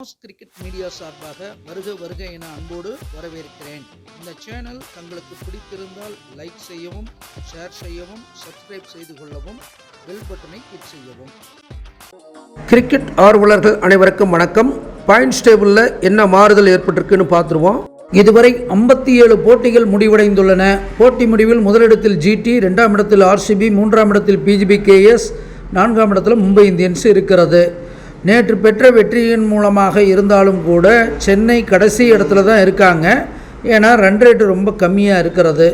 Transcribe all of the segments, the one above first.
Sports cricket media சார்பாக வருக வருக என அன்போடு வரவேற்கிறேன். இந்த சேனல் தங்களுக்கு பிடித்திருந்தால் லைக் செய்யவும் ஷேர் செய்யவும் சப்ஸ்கிரைப் செய்து கொள்ளவும் பெல் பட்டனை கிளிக் செய்யவும். கிரிக்கெட் ஆர்வலர்கள் அனைவருக்கும் வணக்கம். பாயிண்ட்ஸ் டேபிளில் என்ன மாறுதல் ஏற்பட்டிருக்குன்னு பார்த்துருவோம். இதுவரை ஐம்பத்தி ஏழு போட்டிகள் முடிவடைந்துள்ளன. போட்டி முடிவில் முதலிடத்தில் ஜிடி ரெண்டாம் இடத்தில் ஆர்சிபி மூன்றாம் இடத்தில் பிஜிபி கேஎஸ் நான்காம் இடத்தில் மும்பை இந்தியன்ஸ் இருக்கிறது. நேற்று பெற்ற வெற்றியின் மூலமாக இருந்தாலும் கூட சென்னை கடைசி இடத்துல தான் இருக்காங்க. ஏன்னா ரன் ரேட்டு ரொம்ப கம்மியாக இருக்கிறது.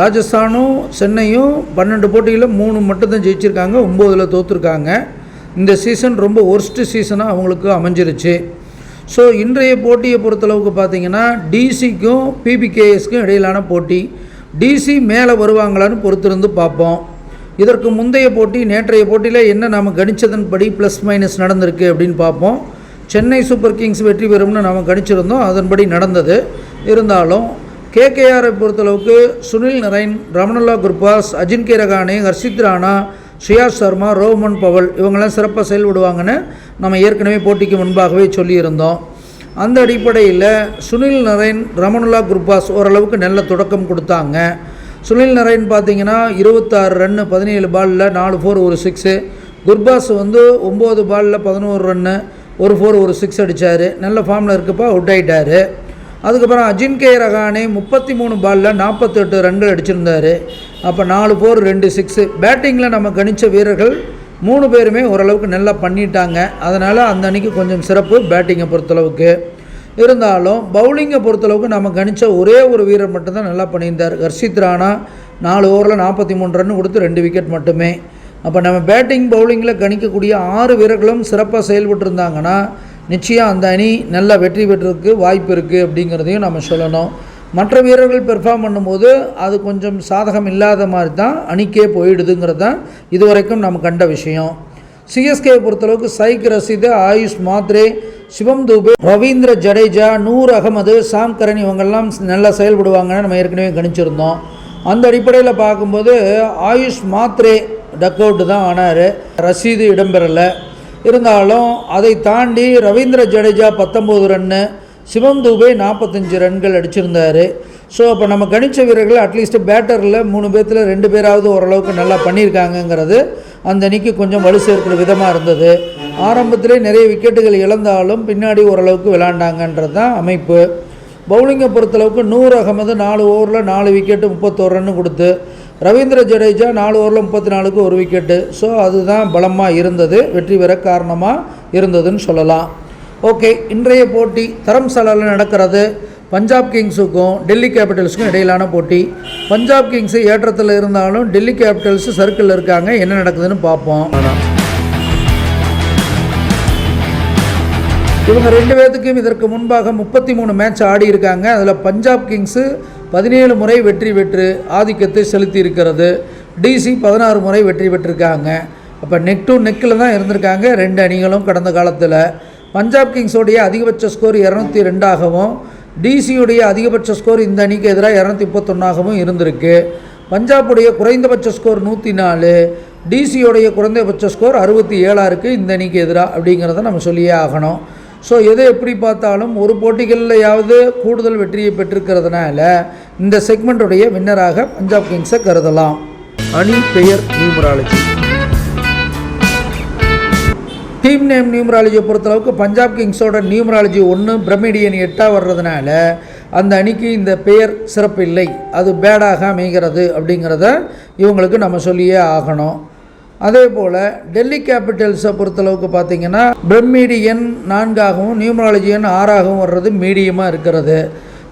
ராஜஸ்தானும் சென்னையும் பன்னெண்டு போட்டியில் மூணு மட்டும்தான் ஜெயிச்சிருக்காங்க ஒம்போதில் தோற்றுருக்காங்க இந்த சீசன் ரொம்ப ஒர்ஸ்ட்டு சீசனாக அவங்களுக்கு அமைஞ்சிருச்சு. ஸோ இன்றைய போட்டியை பொறுத்தளவுக்கு பார்த்தீங்கன்னா டிசிக்கும் பிபிகேஎஸ்க்கும் இடையிலான போட்டி. டிசி மேலே வருவாங்களான்னு பொறுத்திருந்து பார்ப்போம். இதற்கு முந்தைய போட்டி நேற்றைய போட்டியில் என்ன நாம் கணித்ததன்படி ப்ளஸ் மைனஸ் நடந்திருக்கு அப்படின்னு பார்ப்போம். சென்னை சூப்பர் கிங்ஸ் வெற்றி பெறும்னு நாம் கணிச்சிருந்தோம். அதன்படி நடந்தது. இருந்தாலும் கேகேஆரை பொறுத்தளவுக்கு சுனில் நரைன் ரமணல்லா குர்பாஸ் அஜின்கே ரகானே ஹர்ஷித் ராணா ஸ்ரேயா சர்மா ரோமன் பவல் இவங்கெல்லாம் சிறப்பாக செயல்படுவாங்கன்னு நம்ம ஏற்கனவே போட்டிக்கு முன்பாகவே சொல்லியிருந்தோம். அந்த அடிப்படையில் சுனில் நரேன் ரமணுல்லா குர்பாஸ் ஓரளவுக்கு நல்ல தொடக்கம் கொடுத்தாங்க. சுனில் நரேன் பார்த்தீங்கன்னா இருபத்தாறு ரன்னு பதினேழு பாலில் நாலு ஃபோர் ஒரு சிக்ஸு குர்பாஸ் வந்து ஒம்பது பாலில் பதினோரு ரன்னு ஒரு ஃபோர் ஒரு சிக்ஸ் அடித்தார் நல்ல ஃபார்மில் இருக்கப்போ அவுட் ஆகிட்டார் அதுக்கப்புறம் அஜின்கே ரகானே முப்பத்தி மூணு பாலில் நாற்பத்தெட்டு ரன்கள் அடிச்சிருந்தார். அப்போ நாலு ஃபோர் ரெண்டு சிக்ஸு பேட்டிங்கில் நம்ம கணித்த வீரர்கள் மூணு பேருமே ஓரளவுக்கு நல்லா பண்ணிட்டாங்க. அதனால் அந்த அன்றைக்கி கொஞ்சம் சிறப்பு பேட்டிங்கை பொறுத்தளவுக்கு. இருந்தாலும் பவுலிங்கை பொறுத்தளவுக்கு நம்ம கணித்த ஒரே ஒரு வீரர் மட்டும்தான் நல்லா பண்ணியிருந்தார். ஹர்ஷித் ராணா நாலு ஓவரில் நாற்பத்தி மூணு ரன் கொடுத்து ரெண்டு விக்கெட் மட்டுமே. அப்போ நம்ம பேட்டிங் பவுலிங்கில் கணிக்கக்கூடிய ஆறு வீரர்களும் சிறப்பாக செயல்பட்டுருந்தாங்கன்னா நிச்சயம் அந்த அணி நல்லா வெற்றி பெற்றதுக்கு வாய்ப்பு இருக்குது அப்படிங்கிறதையும் நம்ம சொல்லணும். மற்ற வீரர்கள் பெர்ஃபார்ம் பண்ணும்போது அது கொஞ்சம் சாதகம் இல்லாத மாதிரி தான் அணிக்கே போயிடுதுங்கிறது தான் இதுவரைக்கும் நம்ம கண்ட விஷயம். சிஎஸ்கே பொறுத்தளவுக்கு சைக் ரசீது ஆயுஷ் மாத்ரே சிவம் தூபே ரவீந்திர ஜடேஜா நூர் அகமது சாம் கரன் இவங்கெல்லாம் நல்லா செயல்படுவாங்கன்னு நம்ம ஏற்கனவே கணிச்சிருந்தோம். அந்த அடிப்படையில் பார்க்கும்போது ஆயுஷ் மாத்ரே டக் அவுட்டு தான் ஆனார். ரசீது இடம்பெறலை. இருந்தாலும் அதை தாண்டி ரவீந்திர ஜடேஜா பத்தொம்போது ரன்னு சிவம் தூபே நாற்பத்தஞ்சு ரன்கள் அடிச்சிருந்தார். ஸோ அப்போ நம்ம கணிச்ச வீரர்கள் அட்லீஸ்ட் பேட்டரில் மூணு பேர்த்தில் ரெண்டு பேராவது ஓரளவுக்கு நல்லா பண்ணியிருக்காங்கங்கிறது அந்த அணிக்கு கொஞ்சம் வலு சேர்க்கிற விதமாக இருந்தது. ஆரம்பத்திலே நிறைய விக்கெட்டுகள் இழந்தாலும் பின்னாடி ஓரளவுக்கு விளாண்டாங்கன்றது தான் அமைப்பு. பவுலிங்கை பொறுத்தளவுக்கு நூறு அகமது நாலு ஓவரில் நாலு விக்கெட்டு முப்பத்தோரு ரன்னு கொடுத்து ரவீந்திர ஜடேஜா நாலு ஓவரில் முப்பத்தி நாலுக்கு ஒரு விக்கெட்டு. ஸோ அதுதான் பலமாக இருந்தது வெற்றி பெற காரணமாக இருந்ததுன்னு சொல்லலாம். ஓகே இன்றைய போட்டி தரம்சாலாவில் நடக்கிறது. பஞ்சாப் கிங்ஸுக்கும் டெல்லி கேபிட்டல்ஸுக்கும் இடையிலான போட்டி. பஞ்சாப் கிங்ஸு ஏற்றத்தில் இருந்தாலும் டெல்லி கேபிட்டல்ஸு சர்க்கிளில் இருக்காங்க என்ன நடக்குதுன்னு பார்ப்போம். இவங்க ரெண்டு பேர்த்துக்கும் இதற்கு முன்பாக முப்பத்தி மூணு மேட்ச் ஆடி இருக்காங்க. அதில் பஞ்சாப் கிங்ஸு பதினேழு முறை வெற்றி பெற்று ஆதிக்கத்தை செலுத்தி இருக்கிறது. டிசி பதினாறு முறை வெற்றி பெற்றிருக்காங்க. அப்போ நெக் டு நெக்கில் தான் இருந்திருக்காங்க ரெண்டு அணிகளும் கடந்த காலத்தில். பஞ்சாப் கிங்ஸோடைய அதிகபட்ச ஸ்கோர் இரநூத்தி ரெண்டாகவும் டிசியுடைய அதிகபட்ச ஸ்கோர் இந்த அணிக்கு எதிராக இரநூத்தி முப்பத்தொன்னாகவும் இருந்திருக்கு. பஞ்சாபுடைய குறைந்தபட்ச ஸ்கோர் நூற்றி நாலு டிசியோடைய குறைந்தபட்ச ஸ்கோர் அறுபத்தி ஏழாக இருக்குது இந்த அணிக்கு எதிராக அப்படிங்கிறத நம்ம சொல்லியே ஆகணும். ஸோ எதை எப்படி பார்த்தாலும் ஒரு போட்டிகளிலையாவது கூடுதல் வெற்றியை பெற்றிருக்கிறதுனால இந்த செக்மெண்ட்டுடைய வின்னராக பஞ்சாப் கிங்ஸை கருதலாம். அணி பெயர் நியூமராலஜி. டீம் நேம் நியூமராலஜியை பொறுத்தளவுக்கு பஞ்சாப் கிங்ஸோட நியூமராலஜி ஒன்று பிரமிடியன் எட்டாக வர்றதுனால அந்த அணிக்கு இந்த பெயர் சிறப்பு இல்லை அது பேடாக அமைகிறது அப்படிங்கிறத இவங்களுக்கு நம்ம சொல்லியே ஆகணும். அதே போல் டெல்லி கேபிட்டல்ஸை பொறுத்தளவுக்கு பார்த்தீங்கன்னா பிரம்மீடியன் நான்காகவும் நியூமராலஜியன் ஆறாகவும் வர்றது மீடியமாக இருக்கிறது.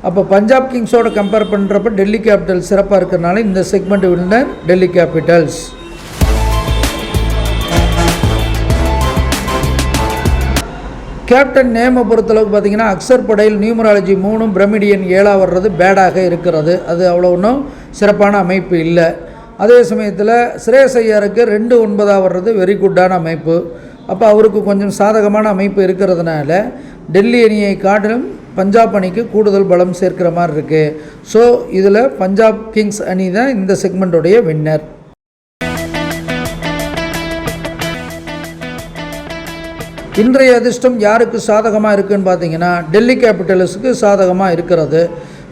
அப்போ பஞ்சாப் கிங்ஸோட கம்பேர் பண்ணுறப்ப டெல்லி கேபிட்டல்ஸ் சிறப்பாக இருக்கிறனால இந்த செக்மெண்ட் விழுந்த டெல்லி கேபிட்டல்ஸ். கேப்டன் நேமை பொறுத்தளவுக்கு பார்த்தீங்கன்னா அக்சர் படையில் நியூமராலஜி மூணும் பிரமிடியன் ஏழாக வர்றது பேடாக இருக்கிறது. அது அவ்வளோ ஒன்றும் சிறப்பான அமைப்பு இல்லை. அதே சமயத்தில் ஸ்ரேஸ் ஐயருக்கு ரெண்டு ஒன்பதாக வர்றது வெரி குட்டான அமைப்பு. அப்போ அவருக்கு கொஞ்சம் சாதகமான அமைப்பு இருக்கிறதுனால டெல்லி அணியை காட்டிலும் பஞ்சாப் அணிக்கு கூடுதல் பலம் சேர்க்கிற மாதிரி இருக்குது ஸோ இதில் பஞ்சாப் கிங்ஸ் அணி தான் இந்த செக்மெண்ட்டுடைய வின்னர் இன்றைய அதிர்ஷ்டம் யாருக்கு சாதகமாக இருக்குன்னு பார்த்தீங்கன்னா டெல்லி கேபிட்டல்ஸுக்கு சாதகமாக இருக்கிறது.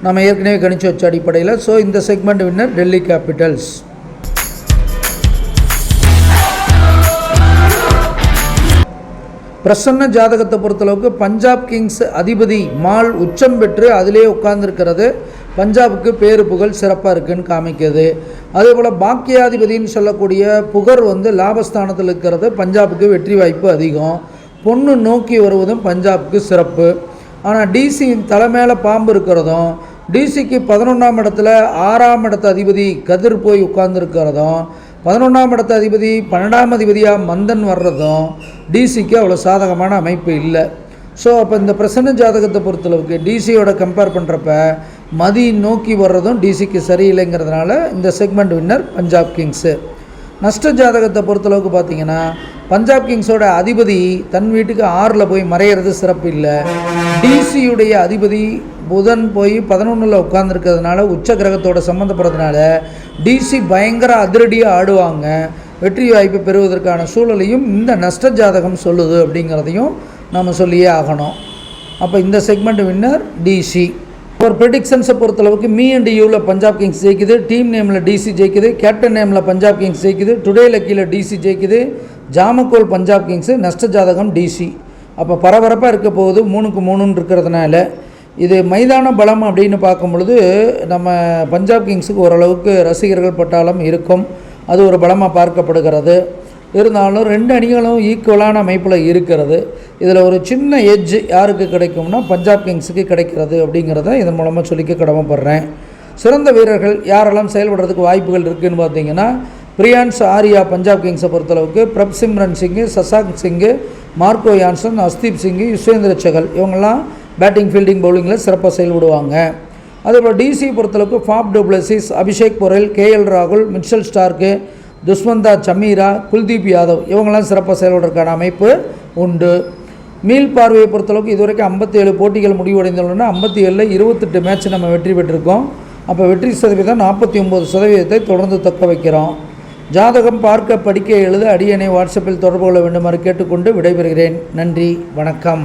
நம்ம ஏற்கனவே கணிச்சு வச்ச அடிப்படையில். ஸோ இந்த செக்மெண்ட் வின்னர் டெல்லி கேபிட்டல்ஸ். பிரசன்ன ஜாதகத்தை பொறுத்தளவுக்கு பஞ்சாப் கிங்ஸ் அதிபதி மால் உச்சம் பெற்று அதிலே உட்கார்ந்துருக்கிறது. பஞ்சாபுக்கு பேரு புகழ் சிறப்பாக இருக்குன்னு காமிக்கிறது. அதே போல் பாக்கியாதிபதின்னு சொல்லக்கூடிய புகர் வந்து லாபஸ்தானத்தில் இருக்கிறது. பஞ்சாபுக்கு வெற்றி வாய்ப்பு அதிகம். பொண்ணு நோக்கி வருவதும் பஞ்சாபுக்கு சிறப்பு. ஆனால் டிசி தலைமையில் பாம்பு இருக்கிறதும் டிசிக்கு பதினொன்றாம் இடத்துல ஆறாம் இடத்து அதிபதி கதிர் போய் உட்கார்ந்துருக்கிறதும் பதினொன்றாம் இடத்த அதிபதி பன்னெண்டாம் அதிபதியாக மந்தன் வர்றதும் டிசிக்கு அவ்வளோ சாதகமான அமைப்பு இல்லை. ஸோ அப்போ இந்த பிரசன்ன ஜாதகத்தை பொறுத்தளவுக்கு டிசியோட கம்பேர் பண்ணுறப்ப மதி நோக்கி வர்றதும் டிசிக்கு சரியில்லைங்கிறதுனால இந்த செக்மெண்ட் வின்னர் பஞ்சாப் கிங்ஸு நஷ்ட ஜாதகத்தை பொறுத்தளவுக்கு பார்த்தீங்கன்னா பஞ்சாப் கிங்ஸோட அதிபதி தன் வீட்டுக்கு ஆறில் போய் மறையிறது சிறப்பு இல்லை. டிசியுடைய அதிபதி புதன் போய் பதினொன்றில் உட்காந்துருக்கிறதுனால உச்ச கிரகத்தோட சம்மந்தப்படுறதுனால டிசி பயங்கர அதிரடியாக ஆடுவாங்க. வெற்றி வாய்ப்பு பெறுவதற்கான சூழலையும் இந்த நஷ்ட ஜாதகம் சொல்லுது அப்படிங்கிறதையும் நம்ம சொல்லியே ஆகணும். அப்போ இந்த செக்மெண்ட் வின்னர் டிசி ஒரு ப்ரெடிக்ஷன்ஸை பொறுத்தளவுக்கு மீ அண்ட் யூவில் பஞ்சாப் கிங்ஸ் ஜெயிக்குது டீம் நேமில் டிசி ஜெயிக்குது கேப்டன் நேமில் பஞ்சாப் கிங்ஸ் ஜெயிக்குது டுடே லக்கியில் டிசி ஜெயிக்குது ஜாமக்கோல் பஞ்சாப் கிங்ஸு நஷ்ட ஜாதகம் டிசி அப்போ பரபரப்பாக இருக்க போகுது மூணுக்கு மூணுன்னு இருக்கிறதுனால. இது மைதான பலம் அப்படின்னு பார்க்கும் பொழுது நம்ம பஞ்சாப் கிங்ஸுக்கு ஓரளவுக்கு ரசிகர்கள் பட்டாளம் இருக்கும். அது ஒரு பலமாக பார்க்கப்படுகிறது. இருந்தாலும் ரெண்டு அணிகளும் ஈக்குவலான அமைப்பில் இருக்கிறது. இதில் ஒரு சின்ன எட்ஜ் யாருக்கு கிடைக்கும்னா பஞ்சாப் கிங்ஸுக்கு கிடைக்கிறது அப்படிங்கிறத இதன் மூலமாக சொல்லிக்க கடமைப்படுறேன். சிறந்த வீரர்கள் யாரெல்லாம் செயல்படுறதுக்கு வாய்ப்புகள் இருக்குதுன்னு பார்த்தீங்கன்னா பிரியான்ஸ் ஆரியா பஞ்சாப் கிங்ஸை பொறுத்தளவுக்கு Prabhsimran Singh Shashank Singh Marco Jansen Arshdeep Singh Yuzvendra Chahal இவங்கெல்லாம் பேட்டிங் ஃபீல்டிங் பவுலிங்கில் சிறப்பாக செயல்படுவாங்க அதேபோல் டிசி பொறுத்தளவுக்கு Faf du Plessis Abishek Porel KL ராகுல் மிச்சல் ஸ்டார்க்கு துஷ்மந்தா சமீரா குல்தீப் யாதவ் இவங்கெல்லாம் சிறப்பாக செயல்படுறதுக்கான அமைப்பு உண்டு. மீள் பார்வையை பொறுத்தளவுக்கு இதுவரைக்கும் ஐம்பத்தேழு போட்டிகள் முடிவடைந்துள்ளன. ஐம்பத்தி ஏழில் இருபத்தெட்டு மேட்ச் நம்ம வெற்றி பெற்றிருக்கோம். அப்போ வெற்றி சதவீதம் நாற்பத்தி ஒம்பது சதவீதத்தை தொடர்ந்து தக்க வைக்கிறோம். ஜாதகம் பார்க்க படிக்க எழுத அடியனை வாட்ஸ்அப்பில் தொடர்பு கொள்ள வேண்டுமாறு கேட்டுக்கொண்டு விடைபெறுகிறேன். நன்றி வணக்கம்.